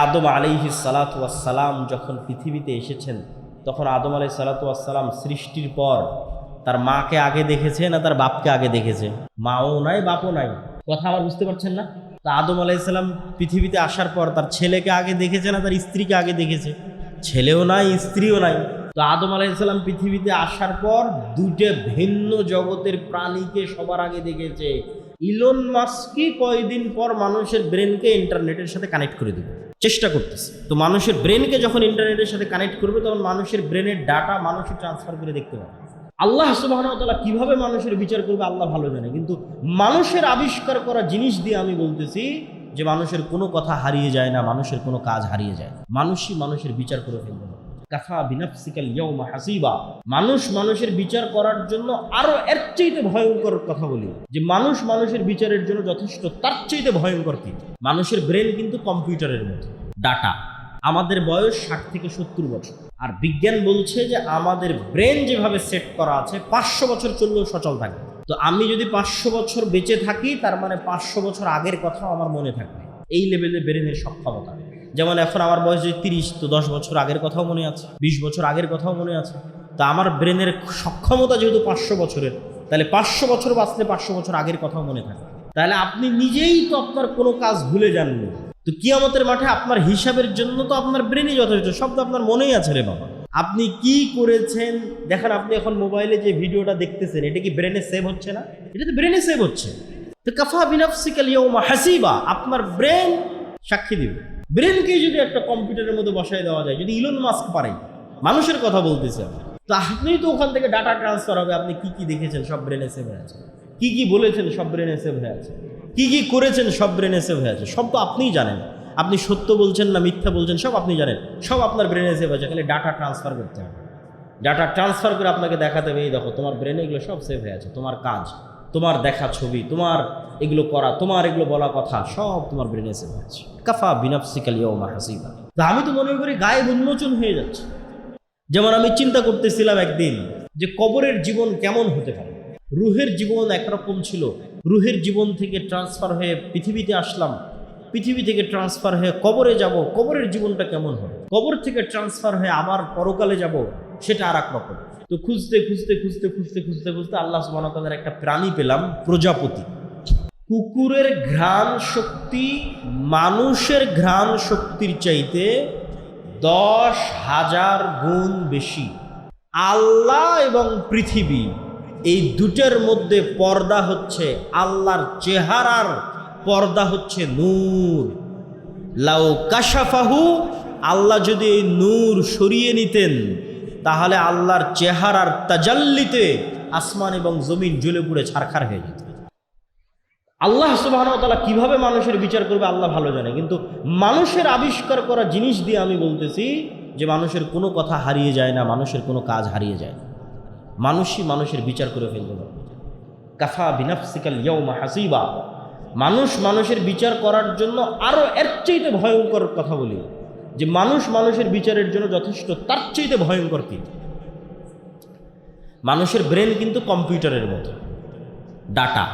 আদম আলিহি সালাতাম যখন পৃথিবীতে এসেছেন, তখন আদম আলাই সালাতাম সৃষ্টির পর তার মাকে আগে দেখেছে না তার বাপকে আগে দেখেছে? মাও নাই, বাপও নাই। কথা আবার বুঝতে পারছেন না? তা আদম আলাইসাল্লাম পৃথিবীতে আসার পর তার ছেলেকে আগে দেখেছে না তার স্ত্রীকে আগে দেখেছে? ছেলেও নাই, স্ত্রীও নাই। তো আদম আলাইসাল্লাম পৃথিবীতে আসার পর দুটো ভিন্ন জগতের প্রাণীকে সবার আগে দেখেছে। ইলন মাস্কই কয়দিন পর মানুষের ব্রেনকে ইন্টারনেটের সাথে কানেক্ট করে দেবে। চেষ্টা করতেছে। তো মানুষের ব্রেনকে যখন ইন্টারনেটের সাথে কানেক্ট করবে, তখন মানুষের ব্রেনের ডাটা মানুষই ট্রান্সফার করে দেখতে পাবে। আল্লাহ সুবাহতাল্লাহ কীভাবে মানুষের বিচার করবে, আল্লাহ ভালো জানে। কিন্তু মানুষের আবিষ্কার করা জিনিস দিয়ে আমি বলতেছি যে মানুষের কোনো কথা হারিয়ে যায় না, মানুষের কোনো কাজ হারিয়ে যায় না। মানুষই মানুষের বিচার করে ফেলবে। না। কাফা বিনাফসিকাল ইয়াউমা হাসিবা। মানুষ মানুষের বিচার করার জন্য আরও এর চাইতে ভয়ঙ্কর কথা বলি। যে মানুষ মানুষের বিচারের জন্য যথেষ্ট, তার চাইতে ভয়ঙ্কর কি? মানুষের ব্রেন কিন্তু কম্পিউটারের মতো। ডাটা। আমাদের বয়স ষাট থেকে সত্তর বছর। আর বিজ্ঞান বলছে যে আমাদের ব্রেন যেভাবে সেট করা আছে, পাঁচশো বছর চললেও সচল থাকে। তো আমি যদি পাঁচশো বছর বেঁচে থাকি, তার মানে পাঁচশো বছর আগের কথাও আমার মনে থাকবে। এই লেভেলে ব্রেনের সক্ষমতা। যেমন এখন আমার বয়স যদি তিরিশ, তো দশ বছর আগের কথাও মনে আছে, বিশ বছর আগের কথাও মনে আছে। তা আমার ব্রেনের সক্ষমতা যেহেতু পাঁচশো বছরের, তাহলে পাঁচশো বছর বাঁচলে পাঁচশো বছর আগের কথাও মনে থাকে তাহলে আপনি নিজেই তো আপনার কোনো কাজ ভুলে যাননি। তো কিয়ামতের মাঠে আপনার হিসাবের জন্য তো আপনার ব্রেনে যথেষ্ট তো আপনার মনেই আছে রে বাবা। আপনি কি করেছেন? দেখেন আপনি এখন মোবাইলে যে ভিডিওটা দেখতেছেন, এটা কি ব্রেনে সেভ হচ্ছে না? এটা তো ব্রেনে সেভ হচ্ছে। তো কাফা বিনাফসিকাল ইয়ৌমা হাসিবা, আপনার ব্রেন সাক্ষী দিবে। ব্রেনকে যদি একটা কম্পিউটারের মধ্যে বসায় দেওয়া যায়, যদি ইলন মাস্ক পারে, মানুষের কথা বলতেছে। তো আপনি তো ওখান থেকে ডাটা ট্রান্সফার হবে, আপনি কি কি দেখেছেন, সব ব্রেনে সেভ হয়ে আছে। কি কি বলেছেন, সব ব্রেনে সেভ হয়ে আছে। কি কি করেছেন সব ব্রেনে সেভ হয়ে আছে, সব তো আপনিই জানেন। আপনি সত্য বলছেন না মিথ্যা বলছেন, সব আপনি জানেন। সব আপনার ব্রেনে সেভ আছে, খালি ডাটা ট্রান্সফার করতে হবে। ডাটা ট্রান্সফার করে আপনাকে দেখাতে হবে, এই দেখো, তোমার ব্রেনে এগুলো সব সেভ হয়ে আছে, তোমার কাজ, তোমার দেখা ছবি, তোমার এগুলো করা, তোমার এগুলো বলা কথা, সব তোমার ব্রেনে সেভ হয়ে আছে। কাফা বিনাফসিকাল ইয়ৌমা হাসিবা। তা আমি তো মনে করি গায়ে উন্মোচন হয়ে যাচ্ছে। যেমন আমি চিন্তা করতেছিলাম একদিন যে কবরের জীবন কেমন হতে পারে? রুহের জীবন একরকম ছিল রুহের জীবন থেকে ট্রান্সফার হয়ে পৃথিবীতে আসলাম। পৃথিবী থেকে ট্রান্সফার হয়ে কবরে যাব। কবরের জীবনটা কেমন হবে? কবর থেকে ট্রান্সফার হয়ে আবার পরকালে যাব, সেটা আর এক রকম। তো খুঁজতে খুঁজতে খুঁজতে খুঁজতে খুঁজতে খুঁজতে আল্লাহ সুবাহতালের একটা প্রাণী পেলাম, প্রজাপতি। কুকুরের ঘ্রাণ শক্তি মানুষের ঘ্রাণ শক্তির চাইতে দশ হাজার গুণ বেশি। আল্লাহ এবং পৃথিবী এই দুটার মধ্যে পর্দা হচ্ছে আল্লাহর চেহারার, পর্দা হচ্ছে নূর। লাউ কাশাফাহু, আল্লাহ যদি এই নূর সরিয়ে নিতেন, তাহলে আল্লাহর চেহারার তাজাল্লিতে আসমান এবং জমিন জ্বলে পুড়ে ছারখার হয়ে যেত। আল্লাহ সুবাহতালা কীভাবে মানুষের বিচার করবে আল্লাহ ভালো জানে, কিন্তু মানুষের আবিষ্কার করা জিনিস দিয়ে আমি বলতেছি যে মানুষের কোনো কথা হারিয়ে যায় না, মানুষের কোনো কাজ হারিয়ে যায় না। মানুষই মানুষের বিচার করে ফেলতে পারবে কাফা বিনাফসিকাল ইয়ৌমা হাসিবা। মানুষ মানুষের বিচার করার জন্য আরও এর চাইতে ভয়ঙ্কর কথা বলি, যে মানুষ মানুষের বিচারের জন্য যথেষ্ট, তার চাইতে ভয়ঙ্কর কি? মানুষের ব্রেন কিন্তু কম্পিউটারের মতো। ডাটা।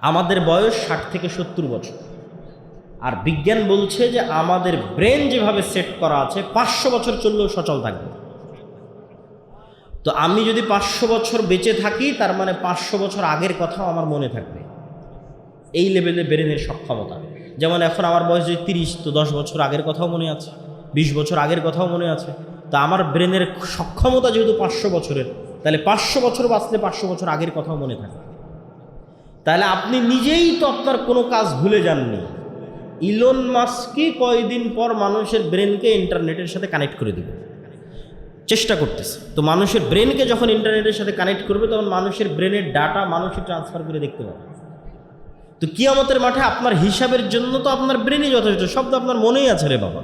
আমাদের বয়স ষাট থেকে সত্তর বছর। আর বিজ্ঞান বলছে যে আমাদের ব্রেন যেভাবে সেট করা আছে, পাঁচশো বছর চললেও সচল থাকবে। তো আমি যদি পাঁচশো বছর বেঁচে থাকি, তার মানে পাঁচশো বছর আগের কথাও আমার মনে থাকবে। এই লেভেলে ব্রেনের সক্ষমতা। যেমন এখন আমার বয়স যদি তিরিশ, তো দশ বছর আগের কথাও মনে আছে, বিশ বছর আগের কথাও মনে আছে। তা আমার ব্রেনের সক্ষমতা যেহেতু পাঁচশো বছরের, তাহলে পাঁচশো বছর বাঁচলে পাঁচশো বছর আগের কথাও মনে থাকে তাহলে আপনি নিজেই তো আপনার কোনো কাজ ভুলে যাননি। ইলন মাস্কই কয়দিন পর মানুষের ব্রেনকে ইন্টারনেটের সাথে কানেক্ট করে দিবে। চেষ্টা করতেছে। তো মানুষের ব্রেনকে যখন ইন্টারনেটের সাথে কানেক্ট করবে, তখন মানুষের ব্রেনের ডাটা মানুষই ট্রান্সফার করে দেখতে পাবে। তো কিয়ামতের মাঠে আপনার হিসাবের জন্য তো আপনার ব্রেনই যথেষ্ট তো আপনার মনেই আছে রে বাবা।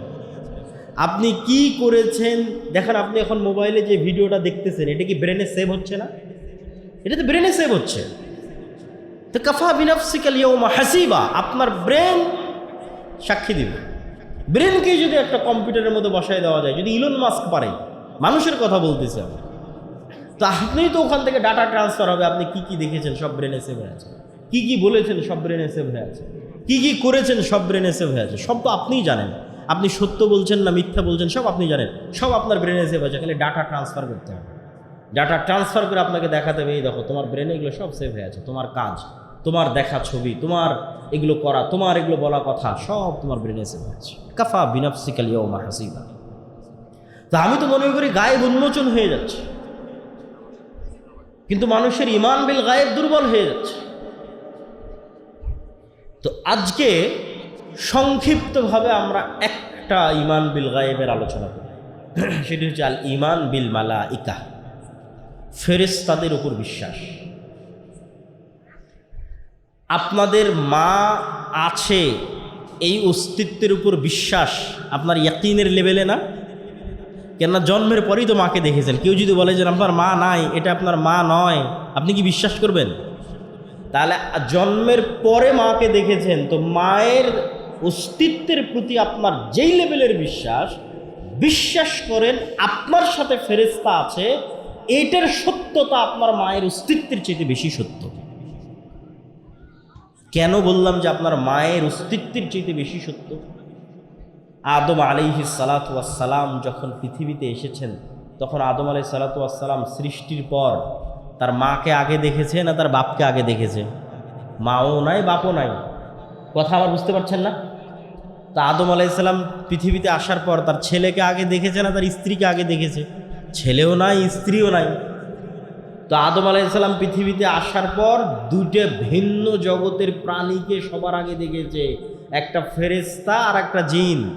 আপনি কি করেছেন? দেখেন, আপনি এখন মোবাইলে যে ভিডিওটা দেখতেছেন, এটা কি ব্রেনে সেভ হচ্ছে না? এটা তো ব্রেনে সেভ হচ্ছে। তো কাফা বিনাফসিকাল ইয়ৌমা হাসিবা, আপনার ব্রেন সাক্ষী দিবে। ব্রেনকে যদি একটা কম্পিউটারের মধ্যে বসায় দেওয়া যায়, যদি ইলন মাস্ক পারে মানুষের কথা বলতেছে আমি তো আপনিই তো ওখান থেকে ডাটা ট্রান্সফার হবে, আপনি কি কি দেখেছেন? সব ব্রেনে সেভ হয়ে আছে। কি কি বলেছেন? সব ব্রেনে সেভ হয়ে আছে। কি কি করেছেন? সব ব্রেনে সেভ হয়ে আছে। সব তো আপনিই জানেন। আপনি সত্য বলছেন না মিথ্যা বলছেন, সব আপনি জানেন। সব আপনার ব্রেনে সেভ আছে। খালি ডাটা ট্রান্সফার করতে হবে। ডাটা ট্রান্সফার করে আপনাকে দেখাতে হবে, এই দেখো, তোমার ব্রেনে এগুলো সব সেভ হয়ে আছে। তোমার কাজ, তোমার দেখা ছবি, তোমার এগুলো করা, তোমার এগুলো বলা কথা, সব তোমার ব্রেনে সেভ আছে। কাফা বিনাফসিকাল ইয়মা হাসিবা। তা আমি তো মনে করি গায়েব উন্মোচন হয়ে যাচ্ছে। কিন্তু মানুষের ইমান বিল গায়েব দুর্বল হয়ে যাচ্ছে। তো আজকে সংক্ষিপ্তভাবে আমরা একটা ইমান বিল গায়েবের আলোচনা করি। সেটি হচ্ছে আল ইমান বিল মালা ইকা ফেরেস্তাদের উপর বিশ্বাস। আপনাদের মা আছে এই অস্তিত্বের উপর বিশ্বাস আপনার ইয়াকিনের লেভেলে না? কেননা জন্মের পরেই তো মাকে দেখেছেন। কেউ যদি বলে যে আপনার মা নাই, এটা আপনার মা নয়। আপনি কি বিশ্বাস করবেন? তাহলে জন্মের পরে মাকে দেখেছেন, তো মায়ের অস্তিত্বের প্রতি আপনার যেই লেভেলের বিশ্বাস বিশ্বাস করেন আপনার সাথে ফেরেস্তা আছে, এটার সত্যতা আপনার মায়ের অস্তিত্বের চেয়ে বেশি সত্য। কেন বললাম যে আপনার মায়ের অস্তিত্বের চেয়ে বেশি সত্য? আদম আলিহি সালাতাম যখন পৃথিবীতে এসেছেন, তখন আদম আলি সালাতাম সৃষ্টির পর তার মাকে আগে দেখেছে না তার বাপকে আগে দেখেছে? মাও নাই, বাপও নাই। কথা আবার বুঝতে পারছেন না? তা আদম আলাইসাল্লাম পৃথিবীতে আসার পর তার ছেলেকে আগে দেখেছে না তার স্ত্রীকে আগে দেখেছে? ছেলেও নাই, স্ত্রীও নাই। তো আদম আলাইসাল্লাম পৃথিবীতে আসার পর দুটো ভিন্ন জগতের প্রাণীকে সবার আগে দেখেছে। একটা ফেরেস্তা আর একটা জিন।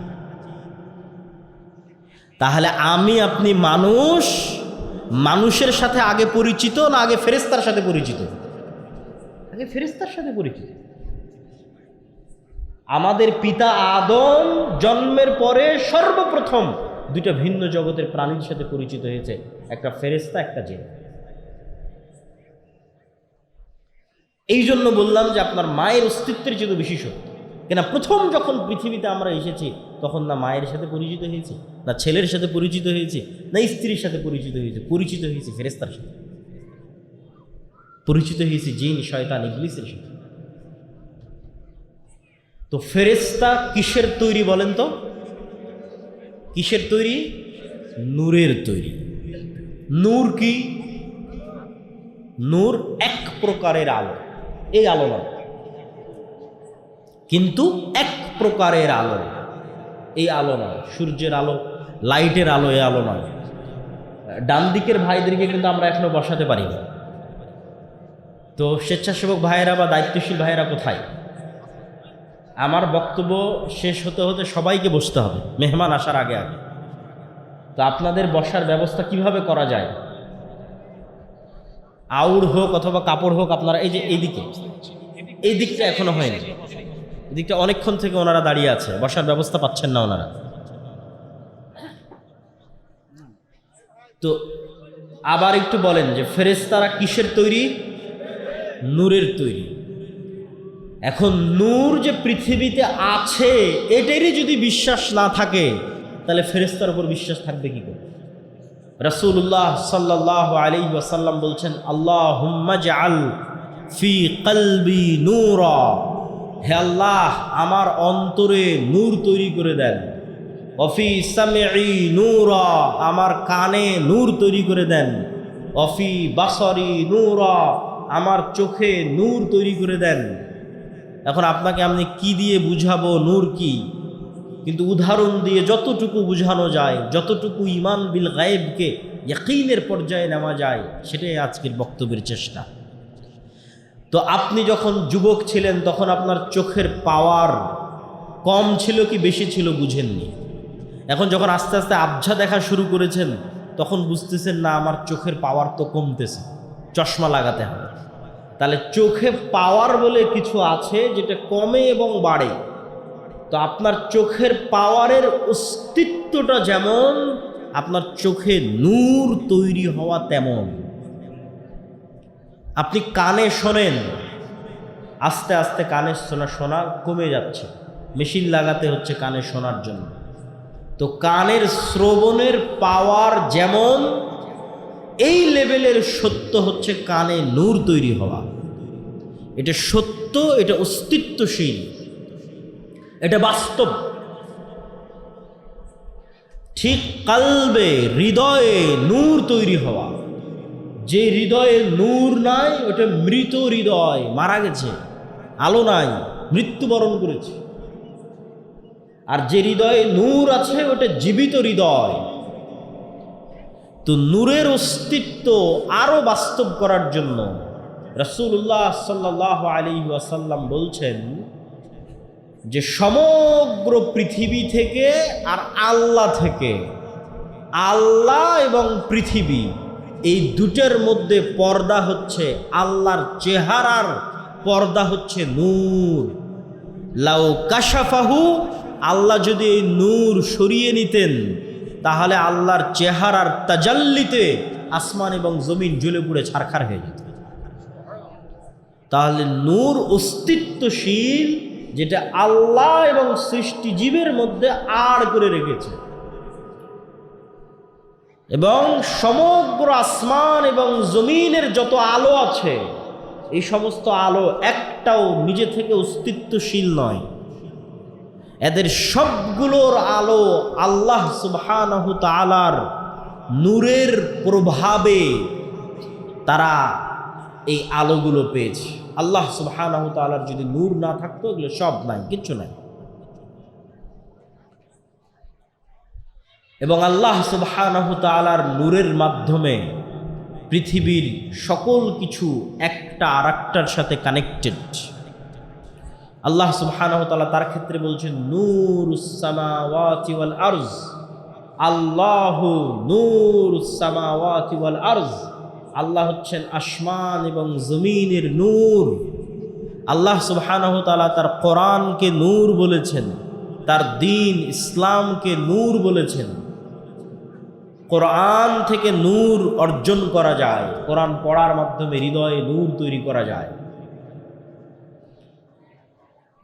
তাহলে আমি আপনি মানুষ, মানুষের সাথে আগে পরিচিত না আগে ফেরেস্তার সাথে পরিচিত? আগে ফেরেস্তার সাথে পরিচিত। আমাদের পিতা আদম জন্মের পরে সর্বপ্রথম দুইটা ভিন্ন জগতের প্রাণীর সাথে পরিচিত হয়েছে, একটা ফেরেস্তা একটা জিন। এই জন্য বললাম যে আপনার মায়ের অস্তিত্বের যেহেতু বেশি সত্য। কেন প্রথম যখন পৃথিবীতে আমরা এসেছি তখন না মায়ের সাথে পরিচিত হয়েছে, না ছেলের সাথে পরিচিত হয়েছে, না স্ত্রীর সাথে পরিচিত হয়েছে পরিচিত হয়েছে ফেরেস্তার সাথে। পরিচিত হয়েছে জিন, শয়তান ইংলিশের সাথে। তো ফেরেস্তা কিসের তৈরি বলেন তো? কিসের তৈরি? নূরের তৈরি। নূর কি? নূর এক প্রকারের আলো। এই আলো নয়। কিন্তু এক প্রকারের আলো। এই আলো নয়, সূর্যের আলো, লাইটের আলো এই আলো নয়। ডান দিকের ভাইদেরকে কিন্তু আমরা এখনও বসাতে পারিনি। তো স্বেচ্ছাসেবক ভাইয়েরা বা দায়িত্বশীল ভাইয়েরা কোথায়? আমার বক্তব্য শেষ হতে হতে সবাইকে বসতে হবে, মেহমান আসার আগে আগে। তো আপনাদের বসার ব্যবস্থা কীভাবে করা যায়? আউড় হোক অথবা কাপড় হোক আপনারা, এই যে এইদিকে এই দিকটা এখনও হয়নি। এদিকটা অনেকক্ষণ থেকে ওনারা দাঁড়িয়ে আছে, বসার ব্যবস্থা পাচ্ছেন না ওনারা। তো আবার একটু বলেন যে ফেরেস্তারা কিসের তৈরি? নূরের তৈরি। এখন নূর যে পৃথিবীতে আছে, এটারই যদি বিশ্বাস না থাকে, তাহলে ফেরেস্তার উপর বিশ্বাস থাকবে কি করে? রসুল্লাহ সাল্লাহ আলী ওয়াসাল্লাম বলছেন আল্লাহ হুম্মাজ আল ফি কলবি নূর। হে আল্লাহ, আমার অন্তরে নূর তৈরি করে দেন। অফি সামেই নূর, আমার কানে নূর তৈরি করে দেন। অফি বাসরি নূর, আমার চোখে নূর তৈরি করে দেন। এখন আপনাকে আমি কি দিয়ে বুঝাবো নূর কি? কিন্তু উদাহরণ দিয়ে যতটুকু বুঝানো যায়, যতটুকু ইমান বিল গায়েবকে ইয়াকিনের পর্যায়ে নেওয়া যায়, সেটাই আজকের বক্তব্যের চেষ্টা। তো আপনি যখন যুবক ছিলেন, তখন আপনার চোখের পাওয়ার কম ছিল কি বেশি ছিল বুঝেননি? এখন যখন আস্তে আস্তে আবঝা দেখা শুরু করেছেন, তখন বুঝতেছেন, না, আমার চোখের পাওয়ার তো কমতেছে, চশমা লাগাতে হবে। তাহলে চোখে পাওয়ার বলে কিছু আছে যেটা কমে এবং বাড়ে। তো আপনার চোখের পাওয়ারের অস্তিত্বটা যেমন, আপনার চোখে নূর তৈরি হওয়া তেমন। আপনি কানে শোনেন। আস্তে আস্তে কানে শোনা শোনা কমে যাচ্ছে। মেশিন লাগাতে হচ্ছে কানে শোনার জন্য। তো কানের শ্রবণের পাওয়ার যেমন, এই লেভেলের সত্য হচ্ছে কানে নূর তৈরি হওয়া। এটা সত্য, এটা অস্তিত্বশীল। এটা বাস্তব। ঠিক কালবে, হৃদয়ে নূর তৈরি হওয়া। যে হৃদয়ে নূর নাই, ওটা মৃত হৃদয়, মারা গেছে, আলো নাই, মৃত্যুবরণ করেছে। আর যে হৃদয়ে নূর আছে, ওটা জীবিত হৃদয়। তো নূরের অস্তিত্ব আরও বাস্তব করার জন্য রসুল্লাহ সাল্লাহ আলী ওয়াসাল্লাম বলছেন যে সমগ্র পৃথিবী থেকে আর আল্লাহ থেকে, আল্লাহ এবং পৃথিবী এই দুটের মধ্যে পর্দা হচ্ছে আল্লাহর চেহারার, পর্দা হচ্ছে নূর। লাউ কাশাফাহু, আল্লাহ যদি এই নূর সরিয়ে নিতেন, তাহলে আল্লাহর চেহারার তাজাল্লিতে আসমান এবং জমিন জ্বলে পুড়ে ছারখার হয়ে যেত। তাহলে নূর অস্তিত্বশীল, যেটা আল্লাহ এবং সৃষ্টিজীবের মধ্যে আড় করে রেখেছে। এবং সমগ্র আসমান এবং জমিনের যত আলো আছে, এই সমস্ত আলো একটাও নিজে থেকে অস্তিত্বশীল নয়। এদের সবগুলোর আলো আল্লাহ সুবহানাহু তাআলার নূরের প্রভাবে তারা এই আলোগুলো পেয়েছে। আল্লাহ সুবহানাহু তাআলার যদি নূর না থাকতো, এগুলো সব নাই, কিচ্ছু নাই। এবং আল্লাহ সুবহানাহু তাআলার নূরের মাধ্যমে পৃথিবীর সকল কিছু একটা আর একটার সাথে কানেক্টেড আল্লাহ তাআলা তার ক্ষেত্রে বলছেন, নূরুস সামাওয়াতি আরজ। আল্লাহ নূরুস সামাওয়াতি আরজ। আল্লাহ হচ্ছেন আসমান এবং জমিনের নূর। আল্লাহ তাআলা তার কোরআনকে নূর বলেছেন, তার দিন ইসলামকে নূর বলেছেন। কোরআন থেকে নূর অর্জন করা যায়। কোরআন পড়ার মাধ্যমে হৃদয়ে নূর তৈরি করা যায়।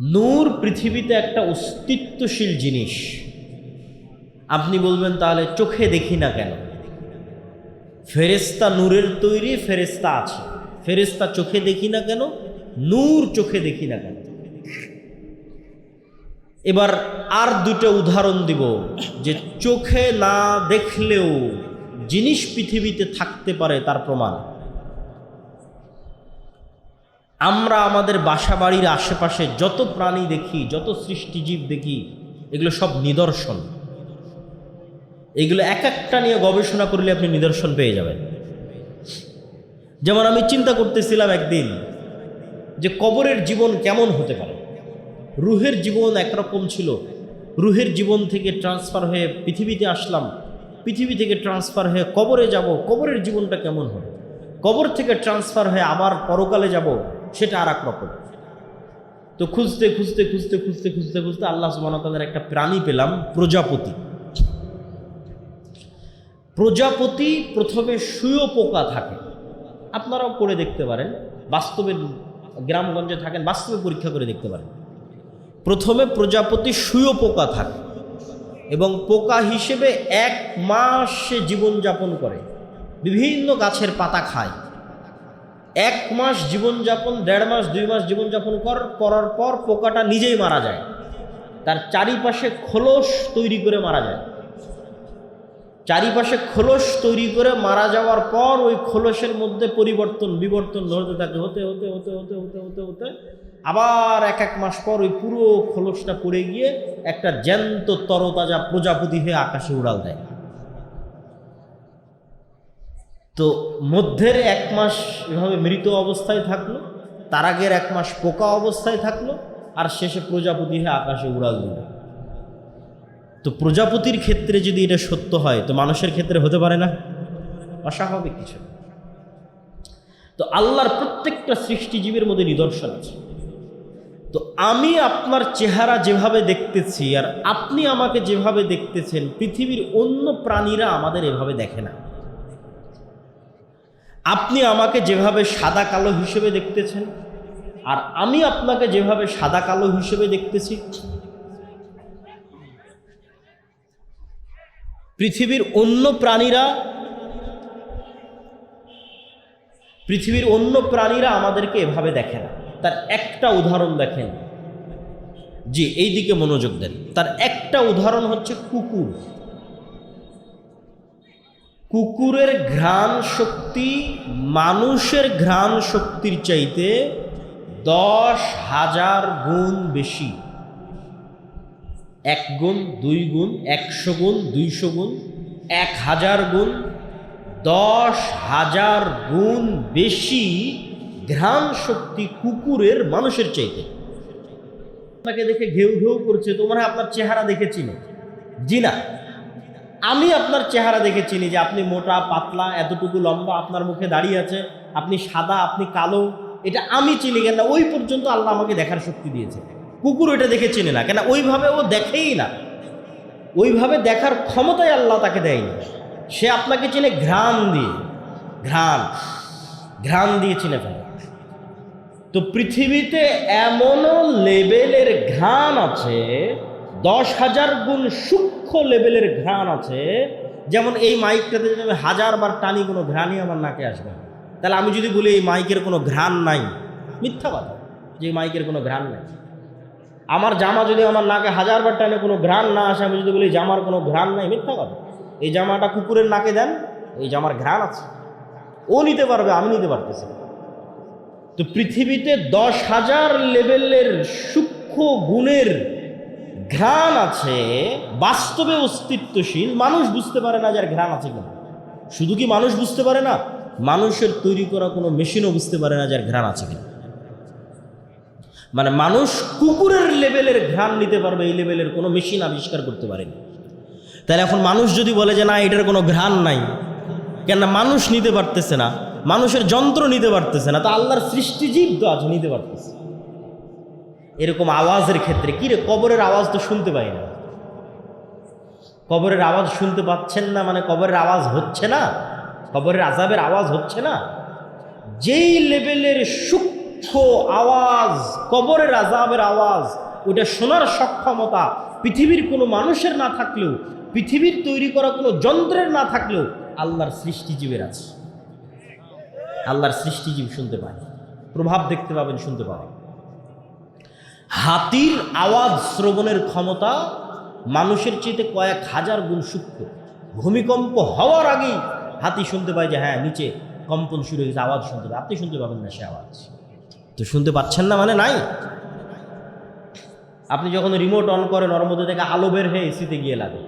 নূর পৃথিবীতে একটা অস্তিত্বশীল জিনিস। আপনি বলবেন, তাহলে চোখে দেখি না কেন? ফেরেস্তা নূরের তৈরি ফেরেস্তা আছে। ফেরেস্তা চোখে দেখি না কেন? নূর চোখে দেখি না কেন? এবার আর দুটো উদাহরণ দিব যে চোখে না দেখলেও জিনিস পৃথিবীতে থাকতে পারে তার প্রমাণ। আমরা আমাদের বাসা বাড়ির আশেপাশে যত প্রাণী দেখি, যত সৃষ্টিজীব দেখি, এগুলো সব নিদর্শন। এগুলো এক একটা নিয়ে গবেষণা করলে আপনি নিদর্শন পেয়ে যাবেন। যেমন আমি চিন্তা করতেছিলাম একদিন যে কবরের জীবন কেমন হতে পারে? রুহের জীবন একরকম ছিল। রুহের জীবন থেকে ট্রান্সফার হয়ে পৃথিবীতে আসলাম। পৃথিবী থেকে ট্রান্সফার হয়ে কবরে যাব। কবরের জীবনটা কেমন হবে? কবর থেকে ট্রান্সফার হয়ে আবার পরকালে যাব, সেটা আর এক রকম তো খুঁজতে খুঁজতে খুঁজতে খুঁজতে খুঁজতে খুঁজতে আল্লাহ সুবাহতালের একটা প্রাণী পেলাম, প্রজাপতি। প্রজাপতি প্রথমে শুয়ো পোকা থাকে। আপনারাও করে দেখতে পারেন। বাস্তবে গ্রামগঞ্জে থাকেন, বাস্তবে পরীক্ষা করে দেখতে পারেন। প্রথমে প্রজাপতি শুয়ো পোকা থাকে এবং পোকা হিসেবে এক মাস সে জীবনযাপন করে। বিভিন্ন গাছের পাতা খায়। এক মাস জীবনযাপন, দেড় মাস, দুই মাস জীবনযাপন কর, করার পর পোকাটা নিজেই মারা যায়। তার চারিপাশে খোলস তৈরি করে মারা যায়। চারিপাশে খোলস তৈরি করে মারা যাওয়ার পর ওই খোলসের মধ্যে পরিবর্তন, বিবর্তন ধরতে থাকে। হতে হতে হতে হতে হতে হতে হতে। আবার এক এক মাস পর ওই পুরো খোলসটা পড়ে গিয়ে একটা জ্যান্ত তরতাজা প্রজাপতি হয়ে আকাশে উড়াল দেয়। তো মধ্যের এক মাস এভাবে মৃত অবস্থায় থাকল, তার আগের এক মাস পোকা অবস্থায় থাকল, আর শেষে প্রজাপতি হয়ে আকাশে উড়াল দিল। তো প্রজাপতির ক্ষেত্রে যদি এটা সত্য হয়, তো মানুষের ক্ষেত্রে হতে পারে না? অস্বাভাবিক কিছু। তো আল্লাহর প্রত্যেকটা সৃষ্টিজীবীর মধ্যে নিদর্শন আছে। তো আমি আপনার চেহারা যেভাবে দেখতেছি আর আপনি আমাকে যেভাবে দেখতেছেন, পৃথিবীর অন্য প্রাণীরা আমাদের এভাবে দেখে না। আপনি আমাকে যেভাবে সাদা কালো হিসেবে দেখতেছেন, আর আমি আপনাকে যেভাবে সাদা কালো হিসেবে দেখতেছি পৃথিবীর অন্য প্রাণীরা, পৃথিবীর অন্য প্রাণীরা আমাদেরকে এভাবে দেখে না। তার একটা উদাহরণ দেখেন। জি এই দিকে মনোযোগ দেন। তার একটা উদাহরণ হচ্ছে কুকুর। কুকুরের ঘ্রাণ শক্তি মানুষের ঘ্রাণ শক্তির চাইতে দশ হাজার গুণ বেশি। এক গুণ দুই গুণ একশো গুণ দুইশো গুণ এক হাজার গুণ দশ হাজার গুণ বেশি ঘ্রাণ শক্তি কুকুরের মানুষের চাইতে। আপনাকে দেখে ঘেউ ঘেউ করছে, তোমরা আপনার চেহারা দেখে চিনে। জি না। আমি আপনার চেহারা দেখে চিনি যে আপনি মোটা, পাতলা, এতটুকু লম্বা আপনার মুখে দাঁড়িয়ে আছে, আপনি সাদা, আপনি কালো, এটা আমি চিনি কেন ওই পর্যন্ত আল্লাহ আমাকে দেখার শক্তি দিয়েছে। কুকুর এটা দেখে চিনে না কেন ওইভাবে ও দেখেই না। ওইভাবে দেখার ক্ষমতাই আল্লাহ তাকে দেয়নি। সে আপনাকে চিনে ঘ্রাণ দিয়ে, ঘ্রাণ ঘ্রাণ দিয়ে চিনে ফেলে। তো পৃথিবীতে এমনও লেভেলের ঘ্রাণ আছে, দশ হাজার গুণ সূক্ষ্ম লেভেলের ঘ্রাণ আছে, যেমন এই মাইকটাতে যদি আমি হাজার বার টানি, কোনো ঘ্রাণই আমার নাকে আসবে তাহলে আমি যদি বলি এই মাইকের কোনো ঘ্রাণ নাই মিথ্যা কথা যে মাইকের কোনো ঘ্রাণ নাই। আমার জামা যদি আমার নাকে হাজার বার টানে কোনো ঘ্রাণ না আসে, আমি যদি বলি জামার কোনো ঘ্রাণ নাই, মিথ্যা কথা। এই জামাটা কুকুরের নাকে দেন, এই জামার ঘ্রাণ আছে। ও নিতে পারবে, আমি নিতে পারতেছি তো পৃথিবীতে দশ হাজার লেভেলের সূক্ষ্ম গুণের ঘ্রাণ আছে, বাস্তবে অস্তিত্বশীল, মানুষ বুঝতে পারে না যার ঘ্রাণ আছে কিনা। শুধু কি মানুষ বুঝতে পারে না, মানুষের তৈরি করা কোনো মেশিনও বুঝতে পারে না যার ঘ্রাণ আছে কিনা। মানে মানুষ কুকুরের লেভেলের ঘ্রাণ নিতে পারবে, এই লেভেলের কোনো মেশিন আবিষ্কার করতে পারেনি। তাহলে এখন মানুষ যদি বলে যে না, এটার কোনো ঘ্রাণ নাই, কেননা মানুষ নিতে পারতেছে না, মানুষের যন্ত্র নিতে পারতেছে না, তো আল্লাহর সৃষ্টিজীব তো আছে নিতে পারতেছে। এরকম আওয়াজের ক্ষেত্রে কি রে, কবরের আওয়াজ তো শুনতে পাই না। কবরের আওয়াজ শুনতে পাচ্ছেন না মানে কবরের আওয়াজ হচ্ছে না? কবরের আজাবের আওয়াজ হচ্ছে না? যেই লেভেলের সূক্ষ্ম আওয়াজ, কবরের আজাবের আওয়াজ, ওটা শোনার সক্ষমতা, পৃথিবীর কোনো মানুষের না থাকলেও, পৃথিবীর তৈরি করা কোনো যন্ত্রের না থাকলেও আল্লাহর সৃষ্টিজীবের আছে। আল্লাহর সৃষ্টিজীব শুনতে পায় প্রভাব দেখতে পাবেন, শুনতে পাবেন। হাতির আওয়াজ শ্রবণের ক্ষমতা মানুষের চেয়ে কয়েক হাজার গুণ সূক্ষ্ম। ভূমিকম্প হওয়ার আগেই হাতি শুনতে পায় যে হ্যাঁ নিচে কম্পন শুরু হয়েছে আওয়াজ শুনতে পায়। আপনি শুনতে পাবেন না সে আওয়াজ। তো শুনতে পাচ্ছেন না মানে নাই? আপনি যখন রিমোট অন করেন, ওর মধ্যে থেকে আলো বের হয়ে এসিতে গিয়ে লাগে।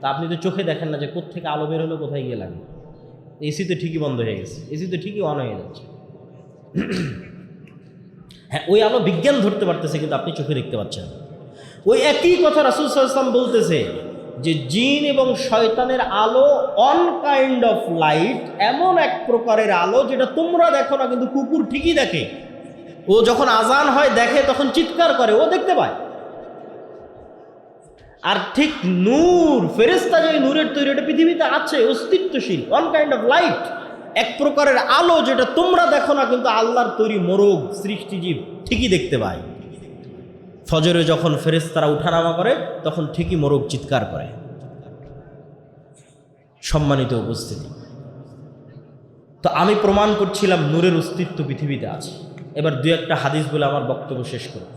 তা আপনি তো চোখে দেখেন না যে কোথেকে আলো বের হলো, কোথায় গিয়ে লাগে। এসি তো ঠিকই বন্ধ হয়ে গেছে। এসি তো ঠিকই অন হয়ে যাচ্ছে। হ্যাঁ ওই আলো বিজ্ঞান ধরতে পারতেছে, কিন্তু আপনি চোখে দেখতে পাচ্ছেন ওই একই কথা রাসুল সাল্লাম বলতেছে যে, জিন এবং শয়তানের আলো অন কাইন্ড অফ লাইট এমন এক প্রকারের আলো যেটা তোমরা দেখো না, কিন্তু কুকুর ঠিকই দেখে। ও যখন আজান হয়, দেখে তখন চিৎকার করে, ও দেখতে পায়। আর ঠিক নূর ফেরেস্তা যে নূরের তৈরি, এটা পৃথিবীতে আছে, অস্তিত্বশীল অন কাইন্ড অফ লাইট এক প্রকারের আলো যেটা তোমরা দেখো না, কিন্তু আল্লাহর তৈরি মোরগ সৃষ্টিজীব ঠিকই দেখতে পায়। ফজরে যখন ফেরেস্তারা উঠানামা করে, তখন ঠিকই মোরগ চিৎকার করে। সম্মানিত উপস্থিতি। তো আমি প্রমাণ করছিলাম, নূরের অস্তিত্ব পৃথিবীতে আছে। এবার দু একটা হাদিস বলে আমার বক্তব্য শেষ করব।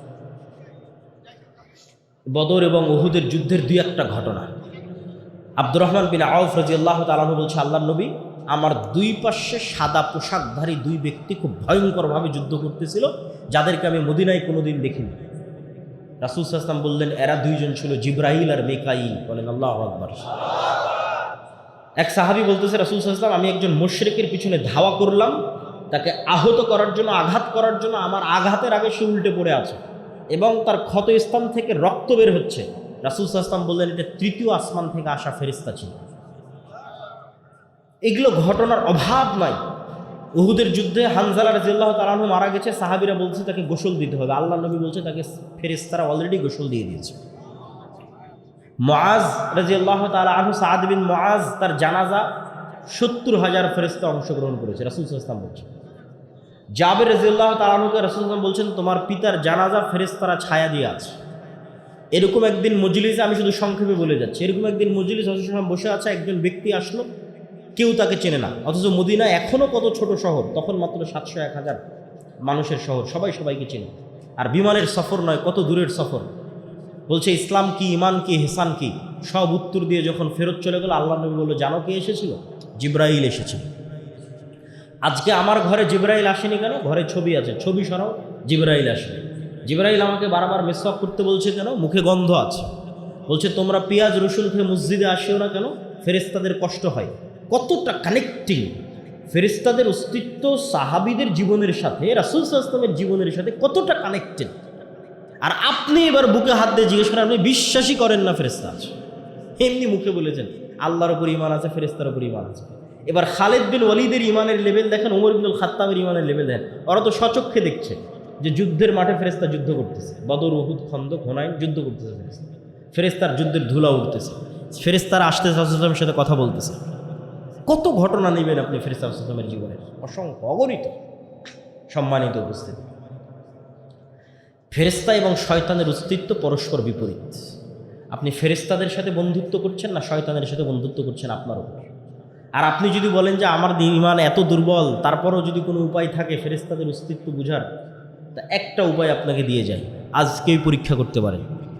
বদর এবং ওহুদের যুদ্ধের দুই একটা ঘটনা। আব্দুর রহমান বিন আউফ রাজি আল্লাহ তালাহু বলছে আল্লাহ নবী আমার দুই পাশে সাদা পোশাকধারী দুই ব্যক্তি খুব ভয়ঙ্করভাবে যুদ্ধ করতেছিল, যাদেরকে আমি মদিনায় কোনোদিন দেখিনি। রাসুল সাল্লাম বললেন, এরা দুইজন ছিল জিব্রাহিল আর মেকাইল। বলেন, আল্লাহ আকবর। এক সাহাবি বলতেছে, রাসুল সাল্লাম আমি একজন মুশরিকের পিছনে ধাওয়া করলাম তাকে আহত করার জন্য, আঘাত করার জন্য আমার আঘাতের আগে সে উল্টে পড়ে আছে এবং তার ক্ষত স্থান থেকে রক্ত বের হচ্ছে। রাসুল সাল্লাম বললেন, এটা তৃতীয় আসমান থেকে আসা ফেরিস্তা ছিল। এগুলো ঘটনার অভাব নাই উহুদের যুদ্ধে হানজালা রাজিয়াল্লাহ তালাহু মারা গেছে, সাহাবিরা বলছে তাকে গোসল দিতে হবে। আল্লাহ নবী বলছে তাকে ফেরিস্তারা অলরেডি গোসল দিয়ে দিয়েছে। মআজ রাজিয়াল্লাহ তালা আহু সাদ বিন মআজ, তার জানাজা সত্তর হাজার ফেরিস্তা অংশগ্রহণ করেছে, রাসুল ইসলাম বলছে। জাবের রাজিয়াল্লাহ তালাহুকে রাসুল ইসলাম বলছেন, তোমার পিতার জানাজা ফেরিস্তারা ছায়া দিয়ে আছে। এরকম একদিন মজলিসে আমি শুধু সংক্ষেপে বলে যাচ্ছি। এরকম একদিন মজলিস রসুলাম বসে আছে, একজন ব্যক্তি আসলো, কেউ তাকে চেনে না। অথচ মদিনা এখনও কত ছোট শহর, তখন মাত্র সাতশো এক হাজার মানুষের শহর, সবাই সবাইকে চেনে। আর বিমানের সফর নয়, কত দূরের সফর। বলছে, ইসলাম কি ইমান কি হেসান কি? সব উত্তর দিয়ে যখন ফেরত চলে গেল, আল্লাহ নবী বলল, জানো কে এসেছিল? জিব্রাইল এসেছিল। আজকে আমার ঘরে জিব্রাইল আসেনি কেন? ঘরে ছবি আছে। ছবি সরাও, জিব্রাইল আসেনি জিব্রাইল আমাকে বারবার মেসওয়াক করতে বলছে কেন? মুখে গন্ধ আছে। বলছে, তোমরা পেঁয়াজ, রসুন খেয়ে মসজিদে আসিও না কেন? ফেরেস্তাদের কষ্ট হয়। কতটা কানেক্টিং ফেরেস্তাদের অস্তিত্ব সাহাবিদের জীবনের সাথে, রাসুল সাল্লামের জীবনের সাথে কতটা কানেক্টেড আর আপনি এবার বুকে হাত দিয়ে জিজ্ঞেস করেন, আপনি বিশ্বাসই করেন না ফেরেস্তা আছে? এমনি মুখে বলেছেন, আল্লাহর উপর ইমান আছে ফেরেস্তার উপর ইমান আছে। এবার খালেদ বিন ওয়ালিদের ইমানের লেভেল দেখেন, ওমর বিনুল খাত্তাবের ইমানের লেভেল দেখেন। ওরা তো সচক্ষে দেখছে যে যুদ্ধের মাঠে ফেরেস্তা যুদ্ধ করতেছে। বদর, উহুদ খন্দক হোনাইন যুদ্ধ করতেছে ফেরেস্তা ফেরেস্তার যুদ্ধের ধুলা উঠতেছে। ফেরেস্তারা আসতে সাল্লামের সাথে কথা বলতেছে। কত ঘটনা নেবেন আপনি ফেরেস্তা সাল্লামের জীবনের অসংখ্য, অগণিত। সম্মানিত উপস্থিতি। ফেরেস্তা এবং শয়তানের অস্তিত্ব পরস্পর বিপরীত। আপনি ফেরেস্তাদের সাথে বন্ধুত্ব করছেন না শয়তানের সাথে বন্ধুত্ব করছেন আপনার উপর? আর আপনি যদি বলেন যে আমার ইমান এত দুর্বল, তারপরও যদি কোনো উপায় থাকে ফেরেস্তাদের অস্তিত্ব বুঝার, তা একটা উপায় আপনাকে দিয়ে যায়, আজকেই পরীক্ষা করতে পারেন